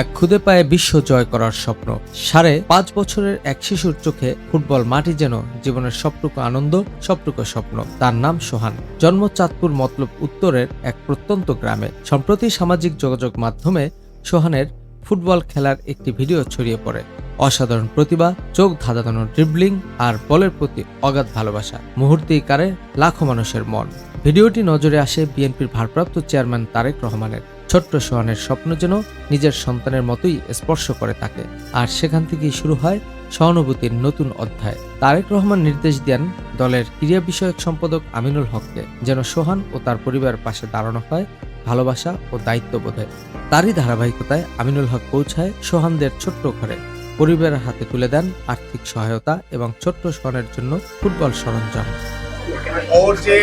এক খুদে পায়ে বিশ্ব জয় করার স্বপ্ন। সাড়ে পাঁচ বছরের এক শিশুর চোখে ফুটবল মাটি যেন জীবনের সবটুকু আনন্দ, সবটুকু স্বপ্ন। তার নাম সোহান। জন্ম চাঁদপুর মতলব উত্তরের এক প্রত্যন্ত গ্রামে। সম্প্রতি সামাজিক যোগাযোগ মাধ্যমে সোহানের ফুটবল খেলার একটি ভিডিও ছড়িয়ে পড়ে। অসাধারণ প্রতিভা, চোখ ধাঁধানো ড্রিবলিং আর বলের প্রতি অগাধ ভালোবাসা। মুহূর্তেই কারে লাখো মানুষের মন। ভিডিওটি নজরে আসে বিএনপির ভারপ্রাপ্ত চেয়ারম্যান তারেক রহমানের। ছোট্ট সোহানের স্বপ্ন যেন নিজের সন্তানের মতোই স্পর্শ করে তাকে। আর সেখান থেকেই শুরু হয় সহানুভূতির নতুন অধ্যায়। তারেক রহমান নির্দেশ দেন দলের ক্রীড়া বিষয়ক সম্পাদক আমিনুল হককে যেন সোহান ও তার পরিবারের পাশে দাঁড়ানো হয় ভালোবাসা ও দায়িত্ববোধে। তারই ধারাবাহিকতায় আমিনুল হক পৌঁছায় সোহানদের ছোট্ট ঘরে। পরিবারের হাতে তুলে দেন আর্থিক সহায়তা এবং ছোট্ট সোহানের জন্য ফুটবল সরঞ্জাম। ওর যে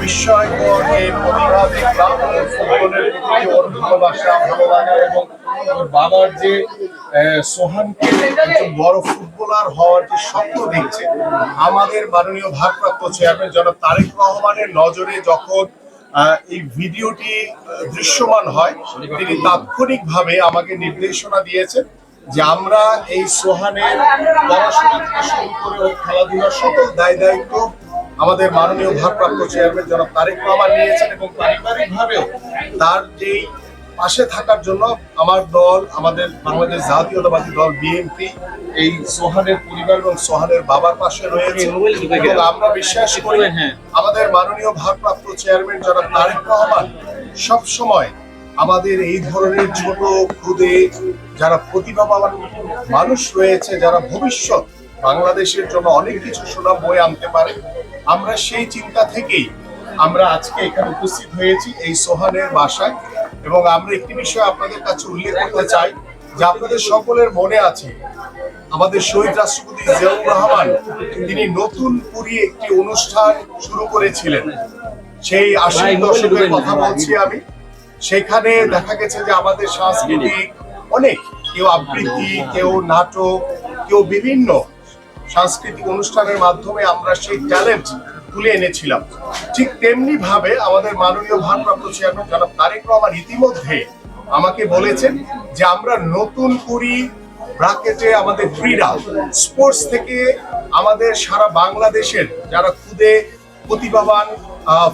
বিস্ময়কর বাবার যে সোহানকে একজন বড় ফুটবলার হওয়ার যে স্বপ্ন আমাদের মাননীয় ভারপ্রাপ্ত চেয়ারম্যান জনাব তারেক রহমানের নজরে যখন এই ভিডিওটি দৃশ্যমান হয় তিনি তাৎক্ষণিকভাবে আমাকে নির্দেশনা দিয়েছেন যে আমরা এই সোহানের পড়াশোনা থেকে শুরু করে খেলাধুলার সকল দায় দায়িত্ব আমাদের মাননীয় ভারপ্রাপ্ত চেয়ারম্যান জনাব তারেক রহমান নিয়েছেন এবং পারিবারিকভাবেও তার যেই পাশে থাকার জন্য আমার দল আমাদের বাংলাদেশ জাতীয়তাবাদী দল বিএনপি এই সোহানের পরিবার এবং সোহানের বাবার পাশে রয়েছে এবং আমরা বিশ্বাস করি আমাদের মাননীয় ভারপ্রাপ্ত চেয়ারম্যান জনাব তারেক রহমান সব সময় আমাদের এই ধরনের ছোট খুদে যারা প্রতিভাবান মানুষ রয়েছে যারা ভবিষ্যৎ বাংলাদেশের জন্য অনেক কিছু সুনাম বয়ে আনতে পারে আমরা সেই চিন্তা থেকেই আমরা আজকে এখানে উপস্থিত হয়েছি এই সোহানের বাসায়। এবং আমরা একটি বিষয় আপনাদের কাছে উল্লেখ করতে চাই যে আপনাদের সকলের মনে আছে। আমাদের শহীদ রাষ্ট্রপতি জিয়াউর রহমান তিনি নতুন পুরী একটি অনুষ্ঠান শুরু করেছিলেন। সেই আশি দশকের কথা বলছি আমি। সেখানে দেখা গেছে যে আমাদের সাংস্কৃতিক অনেক কেউ আবৃত্তি কেউ নাটক কেউ বিভিন্ন সাংস্কৃতিক অনুষ্ঠানের মাধ্যমে আমরা সেই ট্যালেন্ট তুলে এনেছিলাম। ঠিক তেমনি ভাবে আমাদের মাননীয় ভারপ্রাপ্ত চেয়ারম্যান জনাব তারেক রহমান ইতিমধ্যে আমাকে বলেছেন যে আমরা নতুন করি ব্রাকেটে আমাদের ক্রীড়া স্পোর্টস থেকে আমাদের সারা বাংলাদেশের যারা খুদে প্রতিভাবান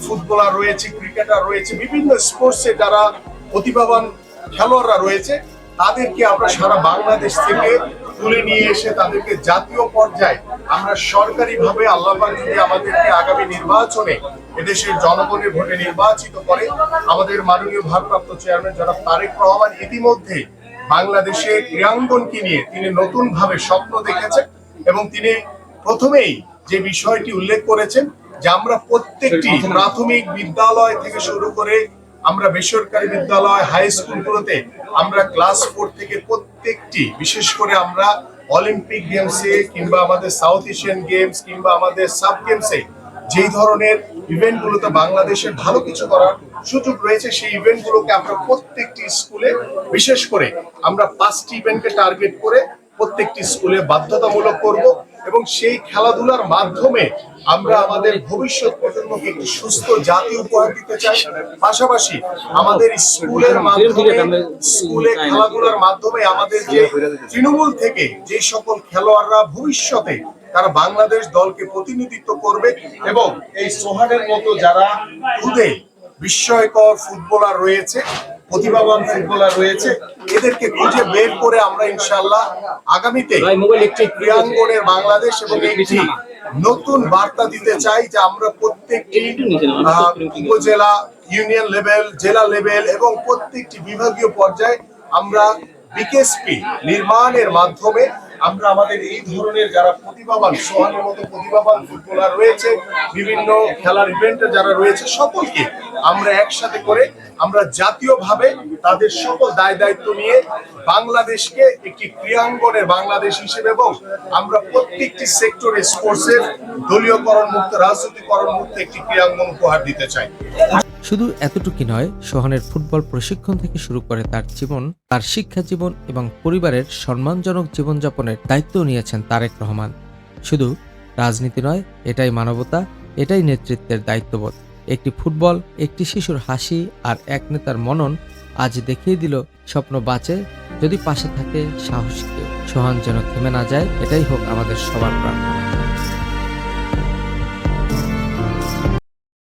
ফুটবলার রয়েছে ক্রিকেটার রয়েছে, বিভিন্ন স্পোর্টসে যারা প্রতিভাবান খেলোয়াড়রা রয়েছে, তাদেরকে আমরা সারা বাংলাদেশ থেকে তুলে নিয়ে এসে তাদেরকে জাতীয় পর্যায়ে আমরা সরকারিভাবে আল্লাহ পাক যদি আমাদেরকে আগামী নির্বাচনে এদেশের জনগণের ভোটে নির্বাচিত করে আমাদের মাননীয় ভারপ্রাপ্ত চেয়ারম্যান জনাব তারেক রহমান ইতিমধ্যে বাংলাদেশে ক্রীড়াঙ্গনকে নিয়ে তিনি নতুন ভাবে স্বপ্ন দেখেছেন এবং তিনি প্রথমেই যে বিষয়টি উল্লেখ করেছেন যে আমরা প্রত্যেকটি প্রাথমিক বিদ্যালয় থেকে শুরু করে আমরা বেসরকারি বিদ্যালয় হাই স্কুলগুলোতে আমরা ক্লাস ফোর থেকে প্রত্যেকটি, বিশেষ করে আমরা অলিম্পিক গেমসে কিংবা আমাদের সাউথ এশিয়ান গেমস কিংবা আমাদের সাব গেমসে যেই ধরনের ইভেন্টগুলোতে বাংলাদেশের ভালো কিছু করার সুযোগ রয়েছে, সেই ইভেন্টগুলোকে আমরা প্রত্যেকটি স্কুলে বিশেষ করে আমরা পাঁচটি ইভেন্টকে টার্গেট করে প্রত্যেকটি স্কুলে বাধ্যতামূলক করব। এবং সেই খেলাধুলার মাধ্যমে আমরা আমাদের ভবিষ্যৎ প্রজন্মকে একটি সুস্থ জাতি উপহার দিতে চাই। পাশাপাশি আমাদের স্কুলের মাধ্যমে, স্কুলে খেলাধুলার মাধ্যমে আমাদের যে তৃণমূল থেকে যে সকল খেলোয়াড়রা ভবিষ্যতে তারা বাংলাদেশ দলকে প্রতিনিধিত্ব করবে এবং এই সোহানের মতো যারা খুদে বিস্ময়কর ফুটবলার রয়েছে প্রতিভাবান ফুটবলার রয়েছে। এদেরকে খুঁজে বের করে আমরা ইনশাল্লাহ আগামীতে একটি ক্রীড়াঙ্গনের বাংলাদেশ এবং একটি নতুন বার্তা দিতে চাই যে আমরা প্রত্যেকটি উপজেলা ইউনিয়ন লেভেল জেলা লেভেল এবং প্রত্যেকটি বিভাগীয় পর্যায়ে আমরা বিকেএসপি নির্মাণের মাধ্যমে আমরা আমাদের এই ধরনের যারা প্রতিভাবান সোহানের মতো প্রতিভাবান ফুটবলার রয়েছে, বিভিন্ন খেলার ইভেন্টে যারা রয়েছে, সকলকে আমরা একসাথে করে আমরা জাতীয়ভাবে তাদের সকল দায় দায়িত্ব নিয়ে বাংলাদেশকে একটি ক্রীড়াঙ্গনের বাংলাদেশ হিসেবে এবং আমরা প্রত্যেকটি সেক্টরে স্পোর্টসের দলীয়করণ মুক্ত, রাজনীতিকরণ মুক্ত একটি ক্রিয়াঙ্গন উপহার দিতে চাই। শুধু এতটুকু নয়, সোহানের ফুটবল প্রশিক্ষণ থেকে শুরু করে তার জীবন, তার শিক্ষা জীবন এবং পরিবারের সম্মানজনক জীবনযাপনের দায়িত্ব নিয়েছেন তারেক রহমান। শুধু রাজনীতি নয়, এটাই মানবতা, এটাই নেতৃত্বের দায়িত্ববোধ। একটি ফুটবল, একটি শিশুর হাসি আর এক নেতার মনন আজ দেখিয়ে দিল স্বপ্ন বাঁচে, যদি পাশে থাকে সাহস কেউ। সোহান যেন থেমে না যায়, এটাই হোক আমাদের সবার প্রার্থনা।